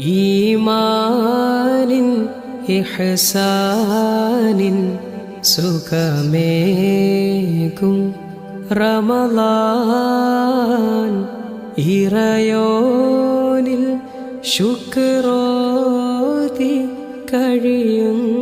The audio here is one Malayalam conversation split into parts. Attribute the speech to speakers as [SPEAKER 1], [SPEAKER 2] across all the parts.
[SPEAKER 1] ഈമാനിൻ ഇഹ്സാനിൻ സുഖമേകും. റമലാൻ ഇറയോനിൽ ശുക്രോതി കഴിയും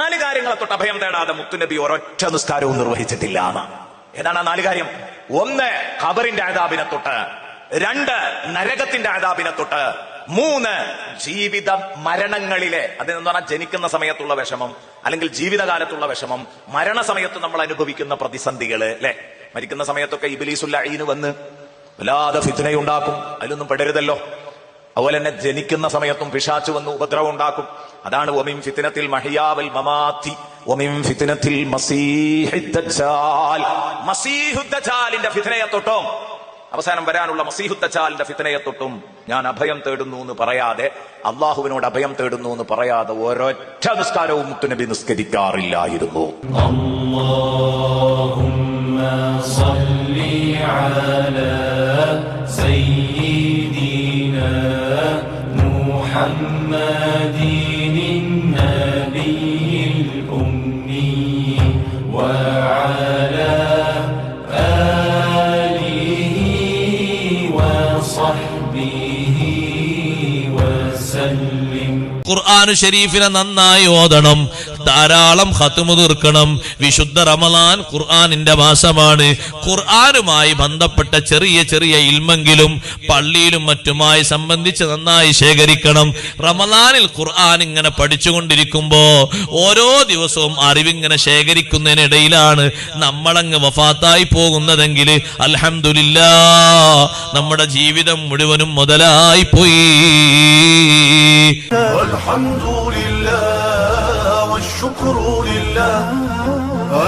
[SPEAKER 2] നാല് കാര്യങ്ങളെ തൊട്ട് അഭയം തേടാതെ മുത്തുനബി ഒരൊറ്റ നിസ്കാരവും നിർവഹിച്ചിട്ടില്ല എന്ന് ഏതാണ് ആ നാല് കാര്യം? ഒന്ന് ഖബറിന്റെ ആദാബിനെ തൊട്ട്. രണ്ട് നരകത്തിന്റെ ആദാബിനെ തൊട്ട് മൂന്ന് ജീവിത മരണങ്ങളിലെ അതെന്ന് പറഞ്ഞാൽ ജനിക്കുന്ന സമയത്തുള്ള വിഷമം അല്ലെങ്കിൽ ജീവിതകാലത്തുള്ള വിഷമം മരണസമയത്ത് നമ്മൾ അനുഭവിക്കുന്ന പ്രതിസന്ധികൾ അല്ലെ മരിക്കുന്ന സമയത്തൊക്കെ ഇബിലീസുല്ല അയിന് വന്ന് വല്ലാതെ ഫിത്തിനയുണ്ടാക്കും അതിലൊന്നും പെടരുതല്ലോ. അതുപോലെ തന്നെ ജനിക്കുന്ന സമയത്തും പിശാച്ചു വന്ന് ഉപദ്രവം ഉണ്ടാക്കും. അതാണ് ഒമിം ഫിത്തിനത്തിൽ മഹിയാവൽ മമാത്തി ഒമിം ഫിത്തിനത്തിൽ മസീഹുദ്ദജാലിന്റെ ഫിത്തിനയെ തൊട്ടും അവസാനം വരാനുള്ള മസീഹുദ്ദജാലിന്റെ ഫിത്തിനയെ തൊട്ടും ഞാൻ അഭയം തേടുന്നു എന്ന് പറയാതെ അള്ളാഹുവിനോട് അഭയം തേടുന്നു എന്ന് പറയാതെ ഒരൊറ്റ നിസ്കാരവും മുത്തുനബി നിസ്കരിക്കാറില്ലായിരുന്നു
[SPEAKER 3] صل على سيدنا محمد
[SPEAKER 4] ഖുർആാന് ഷെരീഫിനെ നന്നായി ഓതണം. ധാരാളം ഹത്തുമു തീർക്കണം. വിശുദ്ധ റമലാൻ ഖുർആാനിന്റെ മാസമാണ് ഖുർആാനുമായി ബന്ധപ്പെട്ട ചെറിയ ചെറിയ ഇൽമെങ്കിലും പള്ളിയിലും മറ്റുമായി സംബന്ധിച്ച് നന്നായി ശേഖരിക്കണം. റമലാനിൽ ഖുർആൻ ഇങ്ങനെ പഠിച്ചുകൊണ്ടിരിക്കുമ്പോൾ ഓരോ ദിവസവും അറിവിങ്ങനെ ശേഖരിക്കുന്നതിനിടയിലാണ് നമ്മളങ്ങ് വഫാത്തായി പോകുന്നതെങ്കിൽ അലഹമില്ല നമ്മുടെ ജീവിതം മുഴുവനും മുതലായി പോയി.
[SPEAKER 5] അലഹമില്ല والشكر لله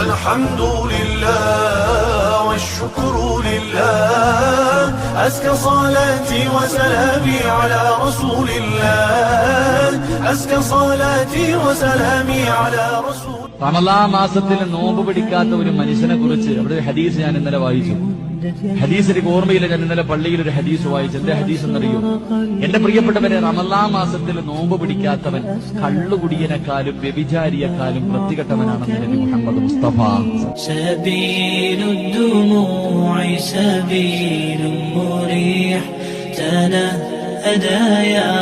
[SPEAKER 5] الحمد لله والشكر لله أزكى صلاتي وسلامي على رسول الله أزكى صلاتي وسلامي على رسول
[SPEAKER 6] റമലാ മാസത്തിൽ നോമ്പ് പിടിക്കാത്ത ഒരു മനുഷ്യനെ കുറിച്ച് അവിടെ ഒരു ഹദീസ് ഞാൻ ഇന്നലെ വായിച്ചു ഹദീസ് എനിക്ക് ഓർമ്മയില്ല ഞാൻ ഇന്നലെ പള്ളിയിൽ ഒരു ഹദീസ് വായിച്ചു എന്റെ ഹദീസ് എന്നറിയോ എന്റെ പ്രിയപ്പെട്ടവരെ റമലാ മാസത്തിൽ നോമ്പ് പിടിക്കാത്തവൻ കള്ളുകുടിയനെക്കാളും വ്യഭിചാരിയെക്കാളും വൃത്തികെട്ടവനാണെന്ന് നബി മുഹമ്മദ് മുസ്തഫ
[SPEAKER 1] سبيل الدموع سبيل مريح تنهدى يا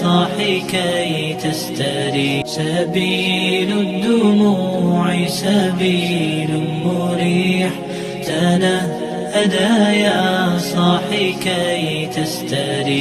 [SPEAKER 1] صاحي كي تستريح سبيل الدموع سبيل مريح تنهدى يا صاحي كي تستريح